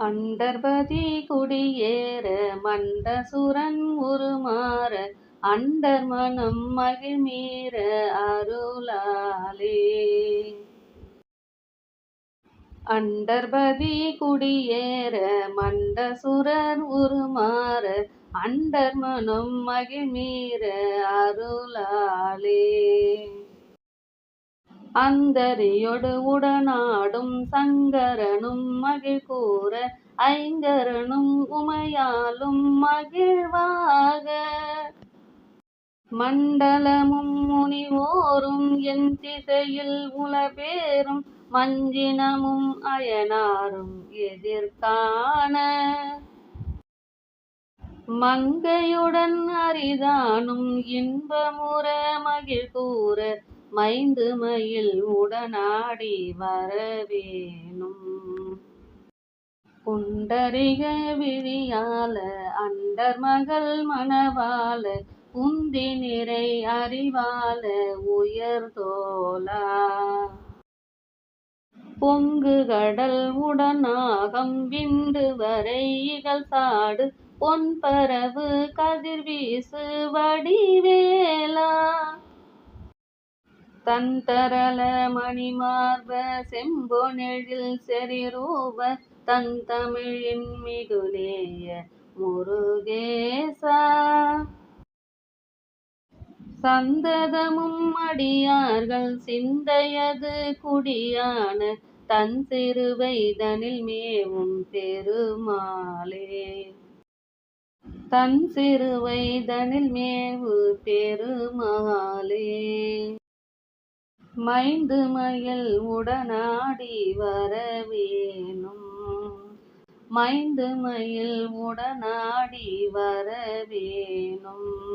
அண்டர்பதி குடியேற மண்டசுரன் உருமாற அண்டர் மனம் மகிழ்மீற அருளாலே. அண்டர்பதி குடியேற மண்டசுரர் உருமாற அண்டர் மனம் மகிழ்மீற அருளாலே. அந்தரியோடு உடனாடும் சங்கரனும் மகிழ் கூற ஐங்கரனும் உமையாலும் மகிழ்வாக. மண்டலமும் முனிவோரும் என் திசையில் உலபேரும் மஞ்சினமும் அயனாரும் எதிர்காண. மங்கையுடன் அரிதானும் இன்பமுற மகிழ் கூற மைந்து மயில் உடனாடி வரவேணும். புண்டரிக விழியால அண்டர் மகள் மணவால உந்தி நிறை அறிவால உயர் தோலா பொங்கு கடல் உடனாகம் விண்டு வரை இகழ் சாடு பொன் பரவு கதிர் வடிவேலா. தந்தரல மணிமார்ப செம்பொனெழில் செறிரூப தன் தமிழின் மிகுநேய முருகேசா. சந்ததமும் அடியார்கள் சிந்தையது குடியான தன் சிறுவைதனில் மேவும் பெருமாளே. தன் சிறுவைதனில் மேவு பெருமா மைந்து மயில் உடனாடி வரவேணும். மைந்து மயில் உடனாடி வரவேணும்.